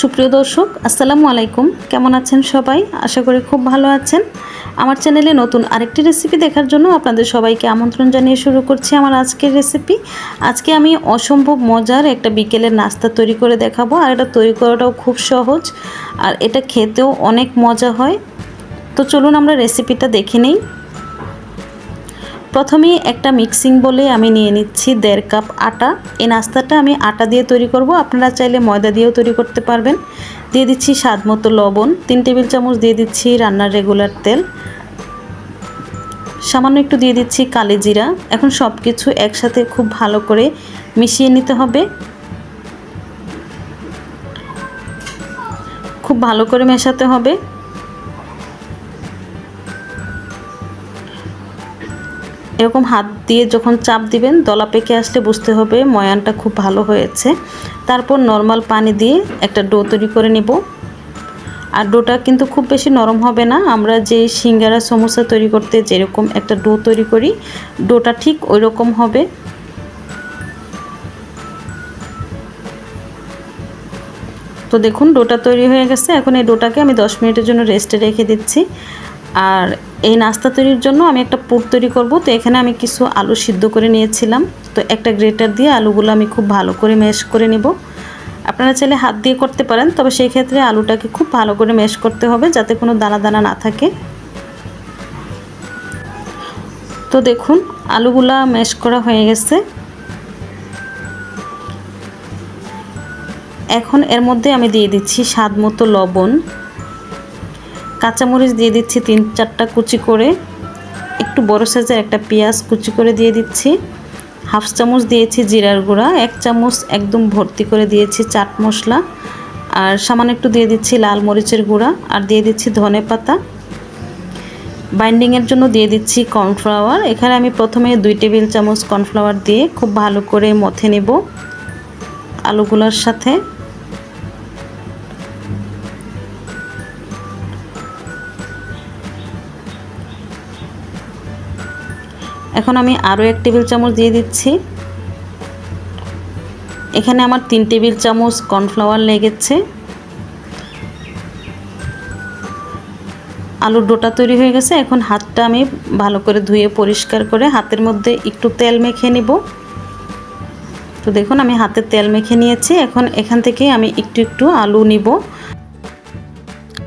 সুপ্রিয় দর্শক, আসসালামু আলাইকুম। কেমন আছেন সবাই? আশা করি খুব ভালো আছেন। আমার চ্যানেলে নতুন আরেকটি রেসিপি দেখার জন্য আপনাদের সবাইকে আমন্ত্রণ জানিয়ে শুরু করছি আমার আজকের রেসিপি আজকে আমি অসম্ভব মজার একটা বিকেলের নাস্তা তৈরি করে দেখাবো, আর এটা তৈরি করাটাও খুব সহজ, আর এটা খেতেও অনেক মজা হয়। তো চলুন আমরা রেসিপিটা দেখে নিই। প্রথমে একটা মিক্সিং বলে আমি নিয়ে নিচ্ছি দেড় কাপ আটা। এই নাস্তাটা আমি আটা দিয়ে তৈরি করব। আপনারা চাইলে ময়দা দিয়েও তৈরি করতে পারবেন। দিয়ে দিচ্ছি স্বাদ মতো লবণ। তিন টেবিল চামচ দিয়ে দিচ্ছি রান্নার রেগুলার তেল। সামান্য একটু দিয়ে দিচ্ছি কালি জিরা। এখন সব কিছু একসাথে খুব ভালো করে মিশিয়ে নিতে হবে। খুব ভালো করে মেশাতে হবে। এরকম হাত দিয়ে যখন চাপ দিবেন, দলা পেকে আসলে বুঝতে হবে ময়ানটা খুব ভালো হয়েছে। তারপর নর্মাল পানি দিয়ে একটা ডো তৈরি করে নেব। আর ডোটা কিন্তু খুব বেশি নরম হবে না। আমরা যে সিঙ্গারা সমোসা তৈরি করতে যেরকম একটা ডো তৈরি করি, ডোটা ঠিক ওই রকম হবে। তো দেখুন, ডোটা তৈরি হয়ে গেছে। এখন এই ডোটাকে আমি দশ মিনিটের জন্য রেস্টে রেখে দিচ্ছি। আর এই নাস্তা তৈরির জন্য আমি একটা পুর তৈরি করব। তো এখানে আমি কিছু আলু সিদ্ধ করে নিয়েছিলাম। তো একটা গ্রেটার দিয়ে আলুগুলো আমি খুব ভালো করে ম্যাশ করে নেব। আপনারা চাইলে হাত দিয়ে করতে পারেন, তবে সেই ক্ষেত্রে আলুটাকে খুব ভালো করে ম্যাশ করতে হবে যাতে কোনো দানা দানা না থাকে। তো দেখুন, আলুগুলা ম্যাশ করা হয়ে গেছে। এখন এর মধ্যে আমি দিয়ে দিচ্ছি স্বাদ মতো লবণ। কাঁচামরিচ দিয়ে দিচ্ছি তিন চারটা কুচি করে। একটু বড় সাইজের একটা পেঁয়াজ কুচি করে দিয়ে দিচ্ছি। হাফ চামচ দিয়েছি জিরার গুঁড়া, এক চামচ একদম ভর্তি করে দিয়েছি চাট মশলা। আর সামান্য একটু দিয়ে দিচ্ছি লাল মরিচের গুঁড়া আর দিয়ে দিচ্ছি ধনে পাতা। বাইন্ডিংয়ের জন্য দিয়ে দিচ্ছি কর্নফ্লাওয়ার। এখানে আমি প্রথমে দুই টেবিল চামচ কর্নফ্লাওয়ার দিয়ে খুব ভালো করে মথে নেব আলুগুলোর সাথে। এখন আমি আরও এক টেবিল চামচ দিয়ে দিচ্ছি। এখানে আমার তিন টেবিল চামচ কর্নফ্লাওয়ার লেগেছে। আলুর ডোটা তৈরি হয়ে গেছে। এখন হাতটা আমি ভালো করে ধুয়ে পরিষ্কার করে হাতের মধ্যে একটু তেল মেখে নেব। তো দেখুন, আমি হাতে তেল মেখে নিয়েছি। এখন এখান থেকে আমি একটু একটু আলু নিব।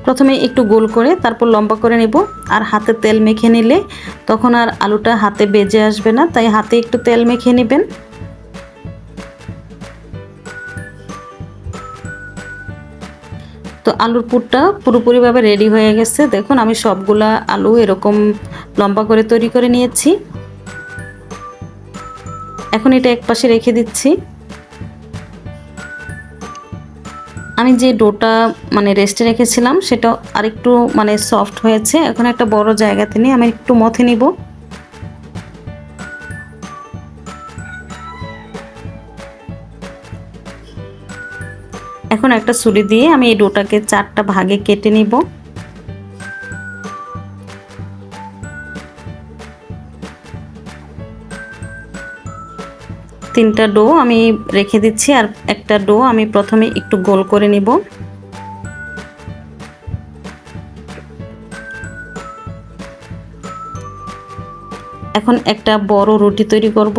প্রথমে একটু গোল করে তারপর লম্বা করে নেব। আর হাতে তেল মেখে নিলে তখন আর আলুটা হাতে বেজে আসবে না, তাই হাতে একটু তেল মেখে নেবেন। তো আলুর পুরটা পুরোপুরিভাবে রেডি হয়ে গেছে। দেখুন, আমি সবগুলা আলু এরকম লম্বা করে তৈরি করে নিয়েছি। এখন এটা এক পাশে রেখে দিচ্ছি। আমি যে ডোটা মানে রেস্টে রেখেছিলাম, সেটা আরেকটু মানে সফট হয়েছে। এখন একটা বড় জায়গাতে নিয়ে আমি একটু মথে নিব। এখন একটা ছুরি দিয়ে আমি এই ডোটাকে চারটা ভাগে কেটে নিব। তিনটা ডো আমি রেখে দিচ্ছি আর একটা ডো আমি প্রথমে একটু গোল করে নিব। এখন একটা বড় রুটি তৈরি করব।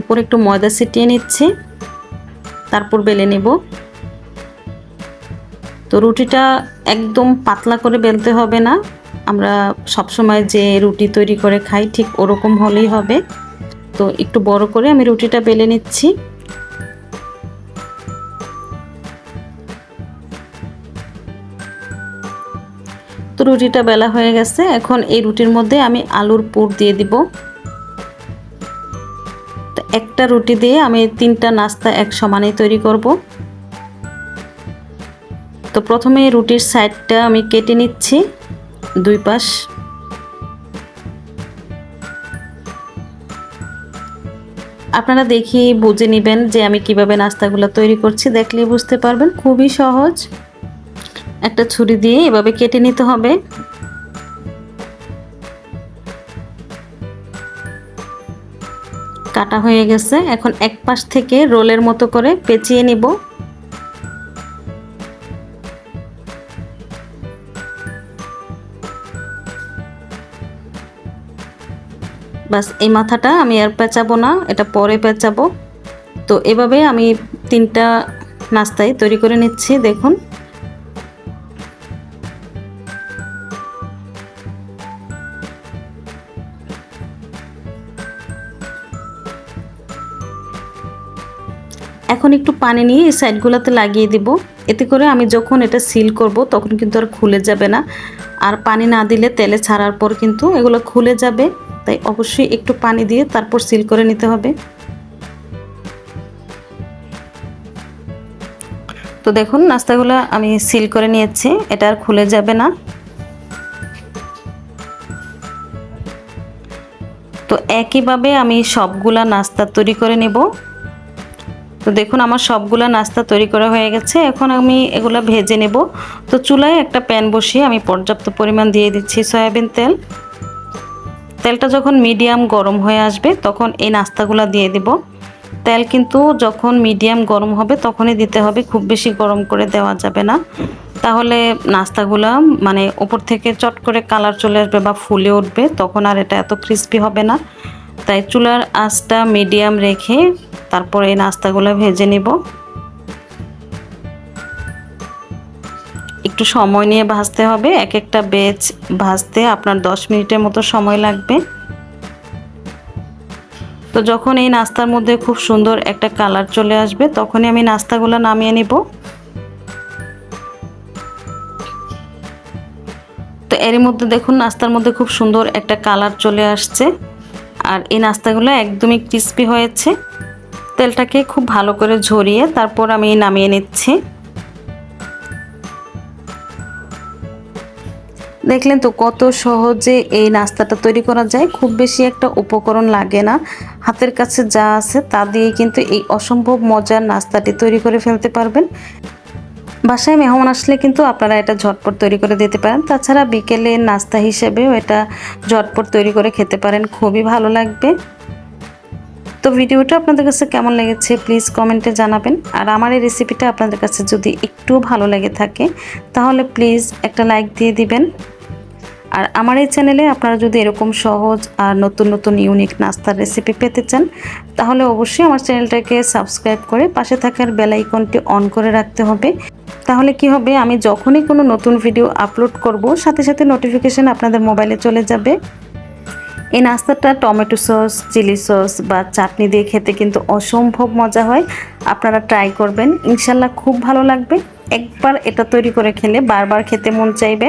উপরে একটু ময়দা ছিটিয়ে নিচ্ছি, তারপর বেলে নেব। তো রুটিটা একদম পাতলা করে বেলতে হবে না। আমরা সবসময় যে রুটি তৈরি করে খাই ঠিক ওরকম হলেই হবে। তো একটু বড় করে আমি রুটিটা বেলে নিচ্ছি। তো রুটিটা বেলা হয়ে গেছে। এখন এই রুটির মধ্যে আমি আলুর পুর দিয়ে দিব। একটা রুটি দিয়ে আমি তিনটা নাস্তা এক সমানেই তৈরি করব। তো প্রথমে রুটির সাইডটা আমি কেটে নিচ্ছি দুই পাশ। আপনারা দেখি বুঝে নেবেন যে আমি কীভাবে নাস্তাগুলো তৈরি করছি, দেখলেই বুঝতে পারবেন। খুবই সহজ। একটা ছুরি দিয়ে এভাবে কেটে নিতে হবে। কাটা হয়ে গেছে। এখন এক পাশ থেকে রোলের মতো করে পেঁচিয়ে নিব। বাস, এই মাথাটা আমি আর পেঁচাবো না, এটা পরে পেঁচাবো। তো এভাবে আমি তিনটা নাস্তায় তৈরি করে নিচ্ছি, দেখুন। এখন একটু পানি নিয়ে এই সাইডগুলোতে লাগিয়ে দিব। এতে করে আমি যখন এটা সিল করব, তখন কিন্তু আর খুলে যাবে না। আর পানি না দিলে তেলে ছাড়ার পর কিন্তু এগুলো খুলে যাবে। তাই অবশ্যই একটু পানি দিয়ে তারপর সিল করে নিতে হবে। তো দেখুন, নাস্তাগুলো আমি সিল করে নিয়েছি, এটা আর খুলে যাবে না। তো একইভাবে আমি সবগুলা নাস্তা তৈরি করে নেব। তো দেখুন, আমার সবগুলা নাস্তা তৈরি করা হয়ে গেছে, এখন আমি এগুলো ভেজে নেব। তো চুলায় একটা প্যান বসিয়ে আমি পর্যাপ্ত পরিমাণ দিয়ে দিচ্ছি সয়াবিন তেল। তেলটা যখন মিডিয়াম গরম হয়ে আসবে, তখন এই নাস্তাগুলো দিয়ে দিব। তেল কিন্তু যখন মিডিয়াম গরম হবে, তখনই দিতে হবে, খুব বেশি গরম করে দেওয়া যাবে না। তাহলে নাস্তাগুলো মানে ওপর থেকে চট করে কালার চলে আসবে বা ফুলে উঠবে, তখন আর এটা এত ক্রিস্পি হবে না। তাই চুলার আঁচটা মিডিয়াম রেখে তারপর এই নাস্তাগুলো ভেজে নিব। একটু সময় নিয়ে ভাজতে হবে, এক একটা বেচ ভাজতে আপনার দশ মিনিটের মতো সময় লাগবে। তো যখন এই নাস্তার মধ্যে খুব সুন্দর একটা কালার চলে আসবে, তখনই আমি নাস্তাগুলো নামিয়ে নিব। তো এর মধ্যে দেখুন, নাস্তার মধ্যে খুব সুন্দর একটা কালার চলে আসছে। আর এই নাস্তাগুলো একদমই ক্রিস্পি হয়েছে। তেলটাকে খুব ভালো করে ঝরিয়ে তারপর আমি নামিয়ে নিচ্ছি। দেখলেন তো কত সহজে এই নাস্তাটা তৈরি করা যায়। খুব বেশি একটা উপকরণ লাগে না। হাতের কাছে যা আছে তা দিয়ে কিন্তু এই অসম্ভব মজার নাস্তাটি তৈরি করে ফেলতে পারবেন। বাসায় মেহমান আসলে কিন্তু আপনারা এটা ঝটপট তৈরি করে দিতে পারেন। তাছাড়া বিকেলে নাস্তা হিসেবেও এটা ঝটপট তৈরি করে খেতে পারেন। খুবই ভালো লাগবে। তো ভিডিওটা আপনাদের কাছে কেমন লেগেছে প্লিজ কমেন্টে জানাবেন। আর আমার এই রেসিপিটা আপনাদের কাছে যদি একটু ভালো লেগে থাকে, তাহলে প্লিজ একটা লাইক দিয়ে দিবেন। আর আমার এই চ্যানেলে আপনারা যদি এরকম সহজ আর নতুন নতুন ইউনিক নাস্তার রেসিপি পেতে চান, তাহলে অবশ্যই আমার চ্যানেলটাকে সাবস্ক্রাইব করে পাশে থাকার বেল আইকনটি অন করে রাখতে হবে। তাহলে কি হবে? আমি যখনই কোনো নতুন ভিডিও আপলোড করব, সাথে সাথে নোটিফিকেশান আপনাদের মোবাইলে চলে যাবে। এই নাস্তাটা টমেটো সস, চিলি সস বা চাটনি দিয়ে খেতে কিন্তু অসম্ভব মজা হয়। আপনারা ট্রাই করবেন, ইনশাল্লাহ খুব ভালো লাগবে। একবার এটা তৈরি করে খেলে বারবার খেতে মন চাইবে।